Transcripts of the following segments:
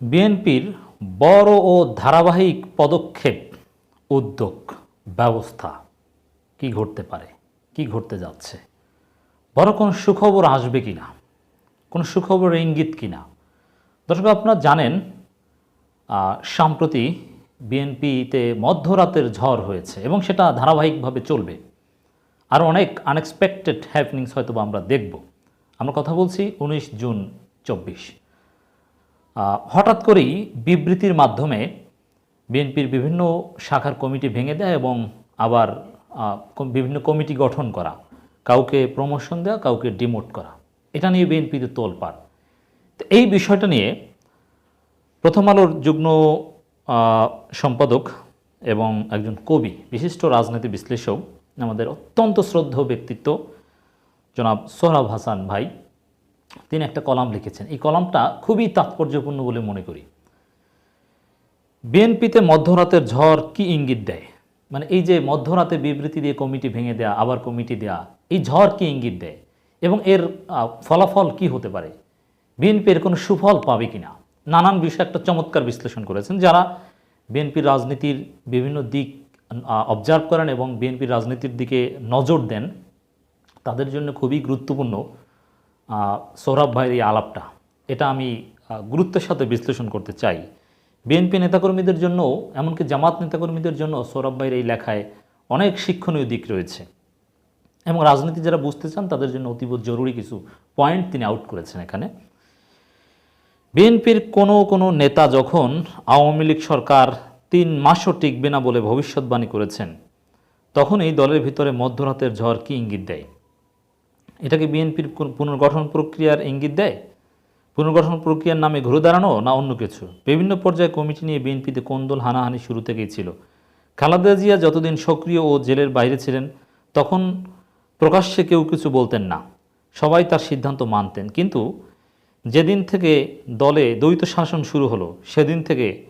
বিএনপির বড় ও ধারাবাহিক পদক্ষেপ, উদ্যোগ, ব্যবস্থা কি ঘটতে পারে, কি ঘটতে যাচ্ছে? বড় কোনো সুখবর আসবে কি না কোনো সুখবর ইঙ্গিত কি না দর্শক, আপনারা জানেন সম্প্রতি বিএনপিতে মধ্যরাতের ঝড় হয়েছে এবং সেটা ধারাবাহিকভাবে চলবে। আর অনেক আনএক্সপেক্টেড হ্যাপনিংস হয়তো আমরা দেখব। আমরা কথা বলছি উনিশ জুন চব্বিশ। হঠাৎ করেই বিবৃতির মাধ্যমে বিএনপির বিভিন্ন শাখার কমিটি ভেঙে দেয় এবং আবার বিভিন্ন কমিটি গঠন করা। কাউকে প্রমোশন দেওয়া, কাউকে ডিমোট করা। এটা নিয়ে বিএনপিতে তোলপাড়। তো এই বিষয়টা নিয়ে প্রথম আলোর যুগ্ম সম্পাদক এবং একজন কবি, বিশিষ্ট রাজনীতি বিশ্লেষক, আমাদের অত্যন্ত শ্রদ্ধ ব্যক্তিত্ব জনাব সোহরাব হাসান ভাই। তিনি একটা কলাম লিখেছেন। এই কলামটা খুবই তাৎপর্যপূর্ণ বলে মনে করি। বিএনপিতে মধ্যরাতের ঝড় কি ইঙ্গিত দেয়? মানে এই যে মধ্যরাতে বিবৃতি দিয়ে কমিটি ভেঙে দেয়া, আবার কমিটি দেয়া, এই ঝড় কি ইঙ্গিত দেয়? এবং এর ফলাফল কি হতে পারে? বিএনপির কোনো সুফল পাবে কিনা? নানান বিষয়ে একটা চমৎকার বিশ্লেষণ করেছেন যারা বিএনপির রাজনীতির বিভিন্ন দিক অবজার্ভ করেন এবং বিএনপির রাজনীতির দিকে নজর দেন, তাদের জন্য খুবই গুরুত্বপূর্ণ। সৌরভ ভাইয়ের এই আলাপটা, এটা আমি গুরুত্বের সাথে বিশ্লেষণ করতে চাই। বিএনপি নেতাকর্মীদের জন্য এমনকি জামাত নেতাকর্মীদের জন্য সৌরভ ভাইয়ের এই লেখায় অনেক শিক্ষণীয় দিক রয়েছে। এবং রাজনীতি যারা বুঝতে চান, তাদের জন্য অতীব জরুরি কিছু পয়েন্ট তিনি আউট করেছেন এখানে। বিএনপির কোনো কোনো নেতা যখন আওয়ামী লীগ সরকার তিন মাসও টিকবে না বলে ভবিষ্যৎবাণী করেছেন তখন এই দলের ভিতরে মধ্যরাতের ঝড় কি ইঙ্গিত দেয়? এটাকে বিএনপির পুনর্গঠন প্রক্রিয়ার ইঙ্গিত দেয়? পুনর্গঠন প্রক্রিয়ার নামে ঘুরে দাঁড়ানো না অন্য কিছু? বিভিন্ন পর্যায়ে কমিটি নিয়ে বিএনপিতে কোন্দল হানাহানি শুরু থেকেই ছিল? খালেদা জিয়া যতদিন সক্রিয় ও জেলের বাইরে ছিলেন, তখন প্রকাশ্যে কেউ কিছু বলতেন না। সবাই তার সিদ্ধান্ত মানতেন। কিন্তু যেদিন থেকে দলে দ্বৈত শাসন শুরু হলো, সেদিন থেকে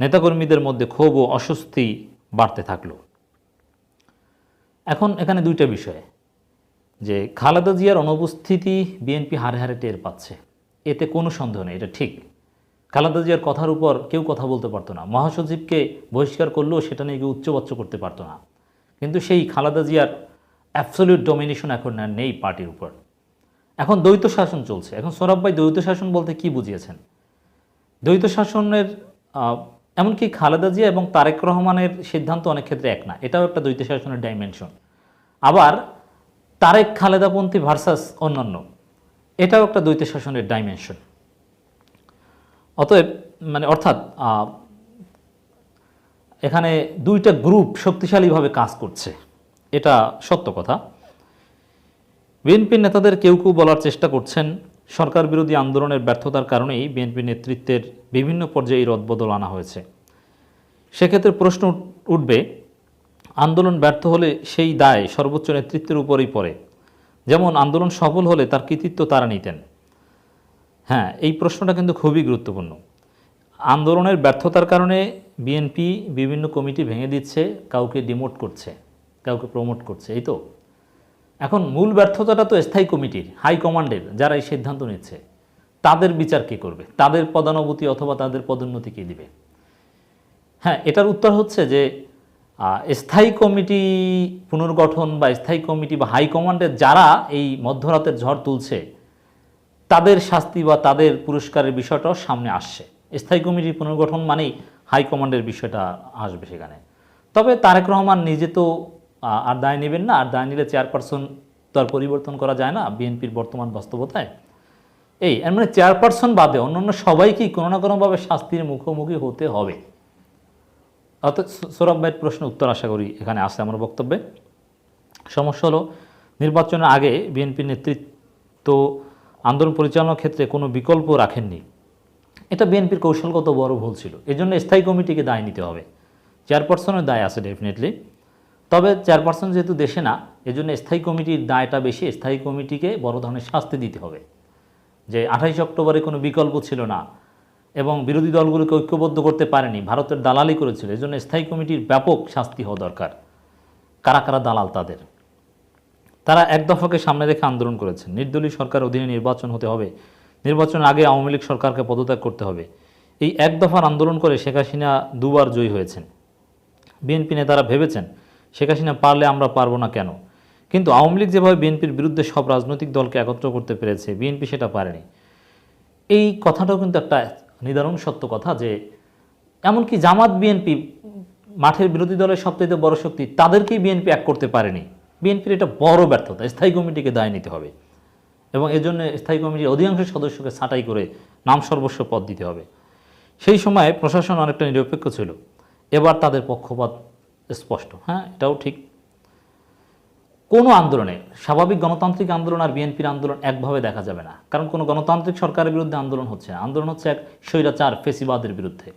নেতাকর্মীদের মধ্যে ক্ষোভ ও অস্বস্তি বাড়তে থাকল। এখন এখানে দুইটা বিষয়। যে খালেদা জিয়ার অনুপস্থিতি বিএনপি হারে হারে টের পাচ্ছে। এতে কোনো সন্দেহ নেই, এটা ঠিক। খালেদা জিয়ার কথার উপর কেউ কথা বলতে পারতো না। মহাসচিবকে বহিষ্কার করলেও সেটা নিয়ে কেউ উচ্চবাচ্য করতে পারতো না। কিন্তু সেই খালেদা জিয়ার অ্যাবসলিউট ডমিনেশন এখন আর নেই পার্টির উপর। এখন দ্বৈত শাসন চলছে। এখন সৌরভ ভাই দ্বৈত শাসন বলতে কি বুঝিয়েছেন? দ্বৈত শাসনের এমনকি খালেদা জিয়া এবং তারেক রহমানের সিদ্ধান্ত অনেক ক্ষেত্রে এক না। এটাও একটা দ্বৈত শাসনের ডাইমেনশন আবার তারেক খালেদাপন্থী ভার্সাস অন্যান্য। এটাও একটা দ্বৈত শাসনের ডাইমেনশন অতএব মানে অর্থাৎ এখানে দুইটা গ্রুপ শক্তিশালীভাবে কাজ করছে। এটা সত্য কথা। বিএনপির নেতাদের কেউ কেউ বলার চেষ্টা করছেন, সরকার বিরোধী আন্দোলনের ব্যর্থতার কারণেই বিএনপি নেতৃত্বের বিভিন্ন পর্যায়ে রদবদল আনা হয়েছে। সেক্ষেত্রে প্রশ্ন উঠ- উঠবে আন্দোলন ব্যর্থ হলে সেই দায় সর্বোচ্চ নেতৃত্বের উপরেই পড়ে। যেমন আন্দোলন সফল হলে তার কৃতিত্ব তারা নিতেন। হ্যাঁ এই প্রশ্নটা কিন্তু খুবই গুরুত্বপূর্ণ। আন্দোলনের ব্যর্থতার কারণে বিএনপি বিভিন্ন কমিটি ভেঙে দিচ্ছে, কাউকে ডিমোট করছে, কাউকে প্রমোট করছে, এই তো? এখন মূল ব্যর্থতাটা তো স্থায়ী কমিটির, হাই কমান্ডের, যারা এই সিদ্ধান্ত নিচ্ছে। তাদের বিচার কে করবে? তাদের পদানুভূতি অথবা তাদের পদোন্নতি কে দিবে? হ্যাঁ এটার উত্তর হচ্ছে যে স্থায়ী কমিটি পুনর্গঠন বা স্থায়ী কমিটি বা হাইকমান্ডের যারা এই মধ্যরাতের ঝড় তুলছে, তাদের শাস্তি বা তাদের পুরস্কারের বিষয়টাও সামনে আসছে। স্থায়ী কমিটির পুনর্গঠন মানেই হাইকমান্ডের বিষয়টা আসবে সেখানে। তবে তারেক রহমান নিজে তো আর দায় নেবেন না, আর দায় নিলে চেয়ারপারসন তো আর পরিবর্তন করা যায় না বিএনপির বর্তমান বাস্তবতায়। এই মানে চেয়ারপারসন বাদে অন্যান্য সবাইকেই কোনো না কোনোভাবে শাস্তির মুখোমুখি হতে হবে। অর্থাৎ সৌরভ ভাইয়ের প্রশ্ন উত্তর আশা করি এখানে আসে আমার বক্তব্যে। সমস্যা হলো, নির্বাচনের আগে বিএনপির নেতৃত্ব আন্দোলন পরিচালনার ক্ষেত্রে কোনো বিকল্প রাখেননি। এটা বিএনপির কৌশলগত বড় ভুল ছিল। এই জন্য স্থায়ী কমিটিকে দায় নিতে হবে। চেয়ারপারসনের দায় আছে ডেফিনেটলি তবে চেয়ারপারসন যেহেতু দেশে না, এজন্য স্থায়ী কমিটির দায়টা বেশি। স্থায়ী কমিটিকে বড় ধরনের শাস্তি দিতে হবে। যে আঠাইশ অক্টোবরে কোনো বিকল্প ছিল না এবং বিরোধী দলগুলোকে ঐক্যবদ্ধ করতে পারেনি। ভারতের দালালি করেছিল। এজন্য স্থায়ী কমিটির ব্যাপক শাস্তি হওয়া দরকার। কারা কারা দালাল তাদের? তারা এক দফাকে সামনে রেখে আন্দোলন করেছেন। নির্দলীয় সরকার অধীনে নির্বাচন হতে হবে। নির্বাচনের আগে আওয়ামী লীগ সরকারকে পদত্যাগ করতে হবে। এই এক দফার আন্দোলন করে শেখ হাসিনা দুবার জয়ী হয়েছেন। বিএনপি নেতারা ভেবেছেন, শেখ হাসিনা পারলে আমরা পারব না কেন? কিন্তু আওয়ামী লীগ যেভাবে বিএনপির বিরুদ্ধে সব রাজনৈতিক দলকে একত্র করতে পেরেছে, বিএনপি সেটা পারেনি। এই কথাটাও কিন্তু একটা নিদারুণ সত্য কথা যে এমনকি জামাত বিএনপি, মাঠের বিরোধী দলের সবচেয়ে বড় শক্তি তাদেরকেই বিএনপি এক করতে পারেনি। বিএনপির এটা বড় ব্যর্থতা, স্থায়ী কমিটিকে দায় নিতে হবে এবং এজন্য স্থায়ী কমিটির অধিকাংশ সদস্যকে ছাঁটাই করে নাম সর্বস্ব পদ দিতে হবে। সেই সময় প্রশাসন অনেকটা নিরপেক্ষ ছিল। এবার তাদের পক্ষপাত স্পষ্ট হ্যাঁ? এটাও ঠিক। কোনো আন্দোলনে, স্বাভাবিক গণতান্ত্রিক আন্দোলন আর বিএনপির আন্দোলন একভাবে দেখা যাবে না। কারণ কোনো গণতান্ত্রিক সরকারের বিরুদ্ধে আন্দোলন হচ্ছে আন্দোলন হচ্ছে এক স্বৈরাচার ফেসিবাদের বিরুদ্ধে।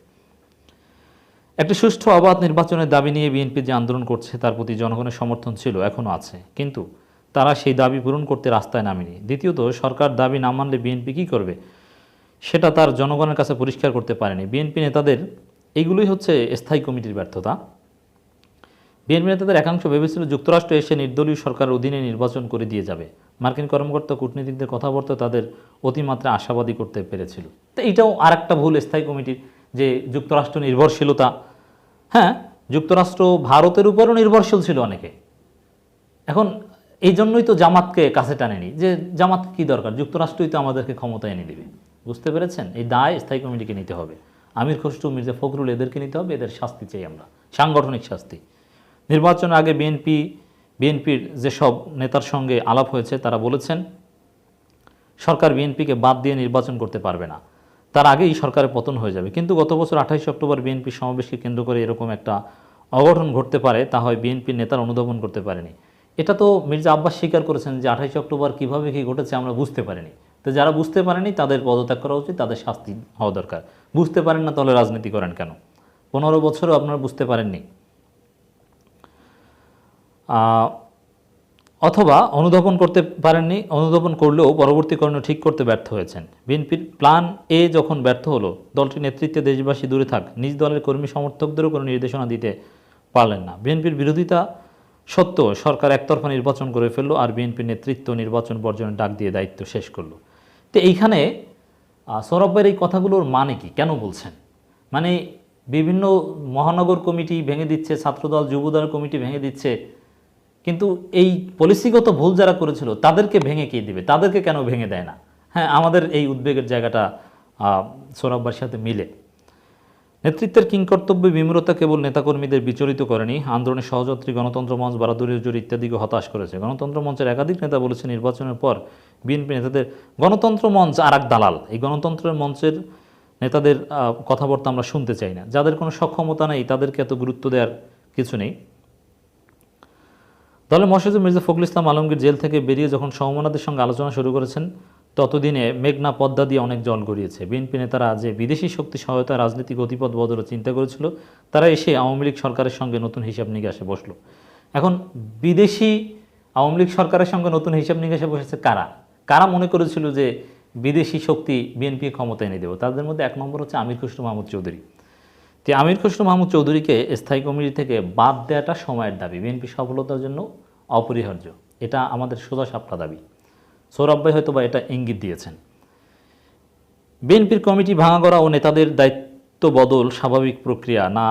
একটি সুষ্ঠু অবাধ নির্বাচনের দাবি নিয়ে বিএনপি যে আন্দোলন করছে, তার প্রতি জনগণের সমর্থন ছিল এখনও আছে। কিন্তু তারা সেই দাবি পূরণ করতে রাস্তায় নামেনি। দ্বিতীয়ত, সরকার দাবি না মানলে বিএনপি কী করবে, সেটা তার জনগণের কাছে পরিষ্কার করতে পারেনি। বিএনপি নেতাদের এইগুলোই হচ্ছে স্থায়ী কমিটির ব্যর্থতা। বিএনপি নেতাদের একাংশ ভেবেছিল যুক্তরাষ্ট্র এসে নির্দলীয় সরকার অধীনে নির্বাচন করে দিয়ে যাবে। মার্কিন কর্মকর্তা কূটনীতিকদের কথাবার্তা তাদের অতিমাত্রা আশাবাদী করতে পেরেছিল। তো এইটাও আরেকটা ভুল স্থায়ী কমিটির যে যুক্তরাষ্ট্র নির্ভরশীলতা। হ্যাঁ যুক্তরাষ্ট্র ভারতের উপরও নির্ভরশীল ছিল অনেকে। এখন এই জন্যই তো জামাতকে কাছে টানেনি যে জামাত কি দরকার? যুক্তরাষ্ট্রই তো আমাদেরকে ক্ষমতা এনে দেবে। বুঝতে পেরেছেন? এই দায় স্থায়ী কমিটিকে নিতে হবে। আমির খসরু, মির্জা ফখরুল এদেরকে নিতে হবে, এদের শাস্তি চাই আমরা। সাংগঠনিক শাস্তি। নির্বাচনের আগে বিএনপি, বিএনপির যেসব নেতার সঙ্গে আলাপ হয়েছে, তারা বলেছেন, সরকার বিএনপিকে বাদ দিয়ে নির্বাচন করতে পারবে না। তার আগেই সরকারের পতন হয়ে যাবে। কিন্তু গত বছর আঠাইশে অক্টোবর বিএনপি সমাবেশকে কেন্দ্র করে এরকম একটা অঘটন ঘটতে পারে, তা হয় বিএনপির নেতার অনুধাবন করতে পারেনি। এটা তো মির্জা আব্বাস স্বীকার করেছেন যে আঠাইশে অক্টোবর কীভাবে কী ঘটেছে আমরা বুঝতে পারিনি। তো যারা বুঝতে পারেনি, তাদের পদত্যাগ করা উচিত, তাদের শাস্তি হওয়া দরকার। বুঝতে পারেন না, তাহলে রাজনীতি করেন কেন? পনেরো বছরও আপনারা বুঝতে পারেননি। অথবা অনুধাবন করতে পারেননি অনুধাবন করলেও পরবর্তী করণীয় ঠিক করতে ব্যর্থ হয়েছেন। বিএনপির প্ল্যান এ যখন ব্যর্থ হলো দলটির নেতৃত্বে দেশবাসী দূরে থাক নিজ দলের কর্মী সমর্থকদেরও কোনো নির্দেশনা দিতে পারলেন না। বিএনপির বিরোধিতা সত্ত্বেও সরকার একতরফা নির্বাচন করে ফেলল আর বিএনপির নেতৃত্ব নির্বাচন বর্জনের ডাক দিয়ে দায়িত্ব শেষ করল। তো এইখানে আহ, এই কথাগুলোর মানে কি? কেন বলছেন? মানে বিভিন্ন মহানগর কমিটি ভেঙে দিচ্ছে ছাত্রদল যুবদল কমিটি ভেঙে দিচ্ছে কিন্তু এই পলিসিগত ভুল যারা করেছিল, তাদেরকে ভেঙে কে দিবে? তাদেরকে কেন ভেঙে দেয় না? হ্যাঁ আমাদের এই উদ্বেগের জায়গাটা সৌরভবার সাথে মিলে। নেতৃত্বের কিংকর্তব্য বিমূরতা কেবল নেতাকর্মীদের বিচলিত করেনি আন্দোলনের সহযাত্রী, গণতন্ত্র মঞ্চ, বারাদুরের জোর ইত্যাদিকে হতাশ করেছে। গণতন্ত্র মঞ্চের একাধিক নেতা বলেছে নির্বাচনের পর বিএনপি নেতাদের, গণতন্ত্র মঞ্চ আর দালাল। এই গণতন্ত্রের মঞ্চের নেতাদের কথাবার্তা আমরা শুনতে চাই না। যাদের কোনো সক্ষমতা নেই, তাদেরকে এত গুরুত্ব দেওয়ার কিছু নেই। দলের মহাসচিব মির্জা ফখরুল ইসলাম আলমগীর জেল থেকে বেরিয়ে যখন সমমনাদের সঙ্গে আলোচনা শুরু করেছেন, ততদিনে মেঘনা পদ্মা দিয়ে অনেক জল গড়িয়েছে। বিএনপি নেতারা যে বিদেশি শক্তি সহায়তা, রাজনৈতিক গতিপথ বদলের চিন্তা করেছিল, তারা এসে আওয়ামী লীগ সরকারের সঙ্গে নতুন হিসাব নিকাশে বসল। এখন বিদেশি আওয়ামী লীগ সরকারের সঙ্গে নতুন হিসাব নিকাশে বসেছে কারা? কারা মনে করেছিল যে বিদেশি শক্তি বিএনপি ক্ষমতা এনে দেবো? তাদের মধ্যে এক নম্বর হচ্ছে আমির খসরু মাহমুদ চৌধুরী। যে আমির খসরু মাহমুদ চৌধুরীকে স্থায়ী কমিটি থেকে বাদ দেওয়াটা সময়ের দাবি। বিএনপি সফলতার জন্য অপরিহার্য। এটা আমাদের সোজা সাপটা দাবি। সৌরভ ভাই হয়তো বা এটা ইঙ্গিত দিয়েছেন। বিএনপির কমিটি ভাঙা করা ও নেতাদের দায়িত্ব বদল স্বাভাবিক প্রক্রিয়া না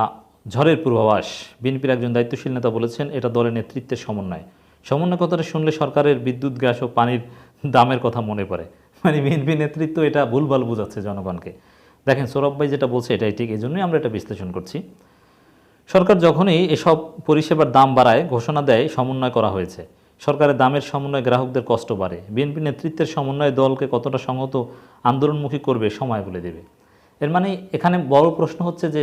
ঝড়ের পূর্বাভাস? বিএনপির একজন দায়িত্বশীল নেতা বলেছেন, এটা দলের নেতৃত্বের সমন্বয়। সমন্বয় কথাটা শুনলে সরকারের বিদ্যুৎ, গ্যাস ও পানির দামের কথা মনে পড়ে। মানে বিএনপি নেতৃত্ব এটা ভুলভাল বোঝাচ্ছে জনগণকে। দেখেন সৌরভ ভাই যেটা বলছে এটাই ঠিক এই জন্যই আমরা এটা বিশ্লেষণ করছি। সরকার যখনই এসব পরিষেবার দাম বাড়ায়, ঘোষণা দেয়, সমন্বয় করা হয়েছে। সরকারের দামের সমন্বয় গ্রাহকদের কষ্ট বাড়ে। বিএনপি নেতৃত্বের সমন্বয় দলকে কতটা সংহত, আন্দোলনমুখী করবে সময় বলে দেবে। এর মানে এখানে বড় প্রশ্ন হচ্ছে যে,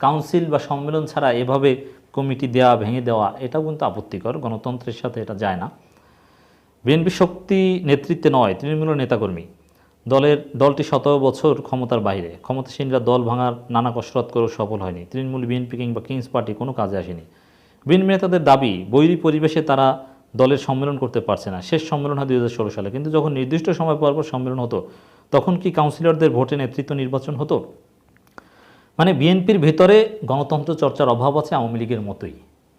কাউন্সিল বা সম্মেলন ছাড়া এভাবে কমিটি দেওয়া ভেঙে দেওয়া, এটাও কিন্তু আপত্তিকর, গণতন্ত্রের সাথে এটা যায় না। বিএনপি শক্তি নেতৃত্বে নয়, তৃণমূলের নেতাকর্মী। দলের দলটি শত বছর ক্ষমতার বাইরে। ক্ষমতাসীনরা দল ভাঙার নানা কসরত করেও সফল হয়নি। তৃণমূল, বিএনপি কিংবা কিংস পার্টি কোনো কাজে আসেনি। বিএনপি নেতাদের দাবি, বৈরী পরিবেশে তারা দলের সম্মেলন করতে পারছে না। শেষ সম্মেলন হয় দুই হাজার ষোলো সালে। কিন্তু যখন নির্দিষ্ট সময় পর পর সম্মেলন হতো, তখন কি কাউন্সিলরদের ভোটে নেতৃত্ব নির্বাচন হতো? মানে বিএনপির ভেতরে গণতন্ত্র চর্চার অভাব আছে আওয়ামী লীগের মতোই।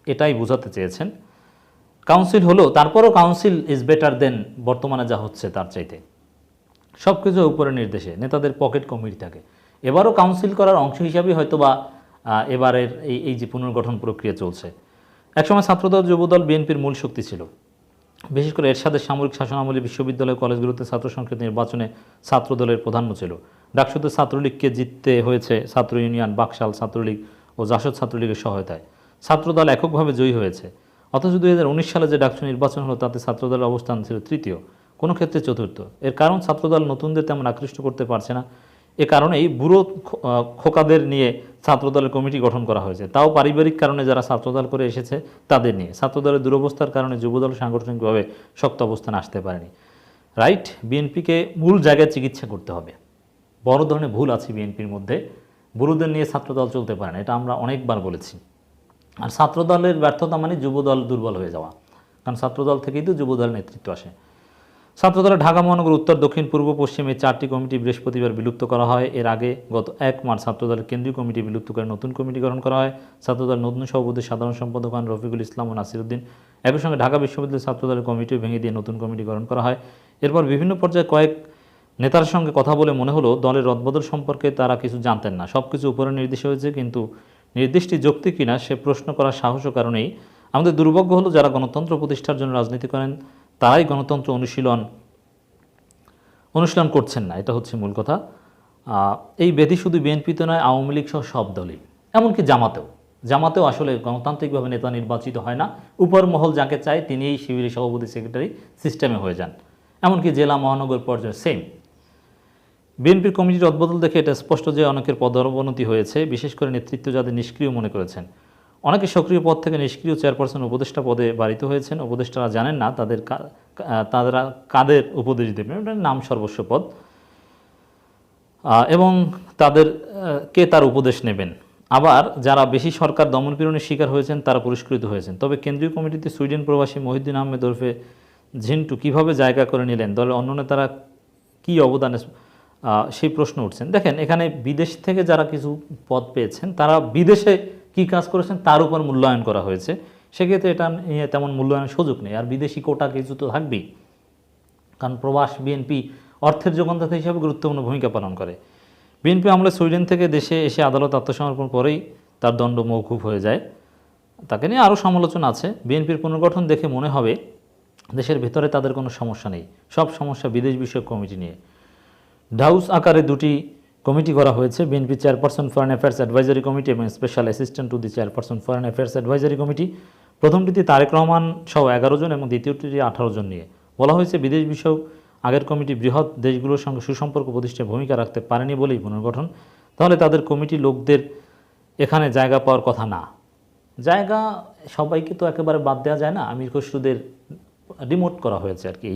এটাই বোঝাতে চেয়েছেন। কাউন্সিল হলো, তারপরও কাউন্সিল ইজ বেটার দেন বর্তমানে যা হচ্ছে তার চাইতে। সব কিছু উপরের নির্দেশে, নেতাদের পকেট কমিটি থাকে। এবারও কাউন্সিল করার অংশ হিসাবে হয়তো বা এবারের এই এই যে পুনর্গঠন প্রক্রিয়া চলছে। একসময় ছাত্রদল, যুবদল, বিএনপির মূল শক্তি ছিল। বিশেষ করে এরশাদের সামরিক শাসনামলে বিশ্ববিদ্যালয় কলেজগুলোতে ছাত্র সংসদ নির্বাচনে ছাত্রদলের প্রাধান্য ছিল। ডাকসুতে ছাত্রলীগকে জিততে হয়েছে ছাত্র ইউনিয়ন, বাকশাল ছাত্রলীগ ও জাসদ ছাত্রলীগের সহায়তায়। ছাত্রদল এককভাবে জয়ী হয়েছে। অথচ দুই হাজার উনিশ সালে যে ডাকসু নির্বাচন হলো, তাতে ছাত্রদলের অবস্থান ছিল তৃতীয়। কোনো ক্ষেত্রে চতুর্থ। এর কারণ ছাত্রদল নতুনদের তেমন আকৃষ্ট করতে পারছে না। এ কারণেই বুড়ো খোকাদের নিয়ে ছাত্রদলের কমিটি গঠন করা হয়েছে। তাও পারিবারিক কারণে যারা ছাত্রদল করে এসেছে, তাদের নিয়ে। ছাত্রদলের দুরবস্থার কারণে যুবদল সাংগঠনিকভাবে শক্ত অবস্থানে আসতে পারেনি। রাইট, বিএনপিকে মূল জায়গায় চিকিৎসা করতে হবে। বড় ধরনের ভুল আছে বিএনপির মধ্যে। বুড়োদের নিয়ে ছাত্রদল চলতে পারে না, এটা আমরা অনেকবার বলেছি। আর ছাত্রদলের ব্যর্থতা মানে যুবদল দুর্বল হয়ে যাওয়া। কারণ ছাত্রদল থেকেই তো যুবদল নেতৃত্ব আসে। ছাত্রদলের ঢাকা মহানগর উত্তর, দক্ষিণ, পূর্ব, পশ্চিমে চারটি কমিটি বৃহস্পতিবার বিলুপ্ত করা হয়। এর আগে গত এক মার্চ ছাত্রদলের কেন্দ্রীয় কমিটি বিলুপ্ত করে নতুন কমিটি গঠন করা হয়। ছাত্রদল নতুন সভাপতি, সাধারণ সম্পাদক হন রফিকুল ইসলাম ও নাসিরুদ্দিন। একই সঙ্গে ঢাকা বিশ্ববিদ্যালয় ছাত্রদলের কমিটিও ভেঙে দিয়ে নতুন কমিটি গঠন করা হয়। এরপর বিভিন্ন পর্যায়ে কয়েক নেতার সঙ্গে কথা বলে মনে হলো, দলের রদবদল সম্পর্কে তারা কিছু জানতেন না। সব কিছু উপরে নির্দেশ হয়েছে, কিন্তু নির্দেশটি যুক্তি কিনা সে প্রশ্ন করার সাহসও কারণেই আমাদের দুর্ভাগ্য হলো যারা গণতন্ত্র প্রতিষ্ঠার জন্য রাজনীতি করেন তারাই গণতন্ত্র অনুশীলন অনুশীলন করছেন না, এটা হচ্ছে মূল কথা। এই ব্যাধি শুধু বিএনপিতে নয়, আওয়ামী লীগ সহ সব দলই। এমনকি জামাতেও। জামাতেও আসলে গণতান্ত্রিকভাবে নেতা নির্বাচিত হয় না। উপর মহল যাকে চায়, তিনিই শিবিরের সভাপতি, সেক্রেটারি সিস্টেমে হয়ে যান। এমনকি জেলা মহানগর পর্যায়ে সেম বিএনপির কমিটির অদবদল দেখে এটা স্পষ্ট যে অনেকের পদোন্নতি হয়েছে, বিশেষ করে নেতৃত্ব যাদের নিষ্ক্রিয় মনে করেছেন। অনেকে সক্রিয় পদ থেকে নিষ্ক্রিয় চেয়ারপারসন উপদেষ্টা পদে বাড়িত হয়েছেন। উপদেষ্টারা জানেন না তাদের তারা কাদের উপদেশ দেবেন? ওটার নাম সর্বস্ব পদ। এবং তাদের কে তার উপদেশ নেবেন? আবার যারা বেশি সরকার দমনপীড়নের শিকার হয়েছেন, তারা পুরস্কৃত হয়েছেন। তবে কেন্দ্রীয় কমিটিতে সুইডেন প্রবাসী মহিউদ্দিন আহমেদ ওরফে ঝিন্টু কীভাবে জায়গা করে নিলেন? দলের অন্য নেতারা কী অবদানে সেই প্রশ্ন উঠছেন। দেখেন, এখানে বিদেশ থেকে যারা কিছু পদ পেয়েছেন, তারা বিদেশে কি কাজ করেছেন তার উপর মূল্যায়ন করা হয়েছে। সেক্ষেত্রে এটা নিয়ে তেমন মূল্যায়নের সুযোগ নেই। আর বিদেশি কোটা কিছু তো থাকবেই। কারণ প্রবাস বিএনপি অর্থের যোগানদাতা হিসাবে গুরুত্বপূর্ণ ভূমিকা পালন করে। বিএনপি আমলে সুইডেন থেকে দেশে এসে আদালত আত্মসমর্পণ পরেই তার দণ্ড মৌকুফ হয়ে যায়। তাকে নিয়ে আরও সমালোচনা আছে। বিএনপির পুনর্গঠন দেখে মনে হবে দেশের ভেতরে তাদের কোনো সমস্যা নেই। সব সমস্যা বিদেশ বিষয়ক কমিটি নিয়ে। ডাউস আকারে দুটি কমিটি করা হয়েছে। BNP chairperson foreign affairs advisory committee এবং special assistant to the chairperson foreign affairs advisory committee প্রথমটিতে Tarique Rahman সহ এগারো জন এবং দ্বিতীয়টিতে আঠারো জন নিয়ে। বলা হয়েছে, বিদেশ বিষয়ক আগের কমিটি বৃহৎ দেশগুলোর সঙ্গে সুসম্পর্ক প্রতিষ্ঠায় ভূমিকা রাখতে পারেনি বলেই পুনর্গঠন। তাহলে তাদের কমিটি লোকদের এখানে জায়গা পাওয়ার কথা না। জায়গা সবাইকে তো একেবারে বাদ দেওয়া যায় না। আমির খসরুদের রিমোট করা হয়েছে আর কি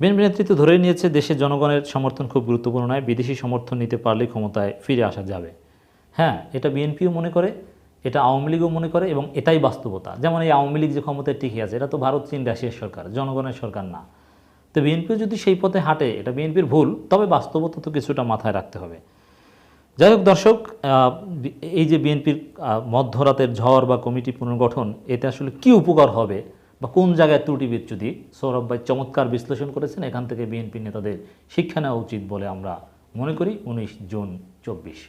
বিএনপি নেতৃত্ব ধরেই নিয়েছে দেশের জনগণের সমর্থন খুব গুরুত্বপূর্ণ নয়, বিদেশি সমর্থন নিতে পারলেই ক্ষমতায় ফিরে আসা যাবে। হ্যাঁ এটা বিএনপিও মনে করে, এটা আওয়ামী লীগও মনে করে এবং এটাই বাস্তবতা। যেমন এই আওয়ামী লীগ যে ক্ষমতায় টিকে আছে, এটা তো ভারত, চীন, রাশিয়ার সরকার, জনগণের সরকার না। তো বিএনপিও যদি সেই পথে হাঁটে, এটা বিএনপির ভুল, তবে বাস্তবতা তো কিছুটা মাথায় রাখতে হবে। যাই হোক দর্শক এই যে বিএনপির মধ্যরাতের ঝড় বা কমিটি পুনর্গঠন, এতে আসলে কি উপকার হবে বা কোন জায়গায় ত্রুটি বিচ্যুতি, সৌরভ ভাই চমৎকার বিশ্লেষণ করেছেন, এখান থেকে বিএনপি নেতাদের শিক্ষা নেওয়া উচিত বলে আমরা মনে করি, উনিশ জুন চব্বিশ।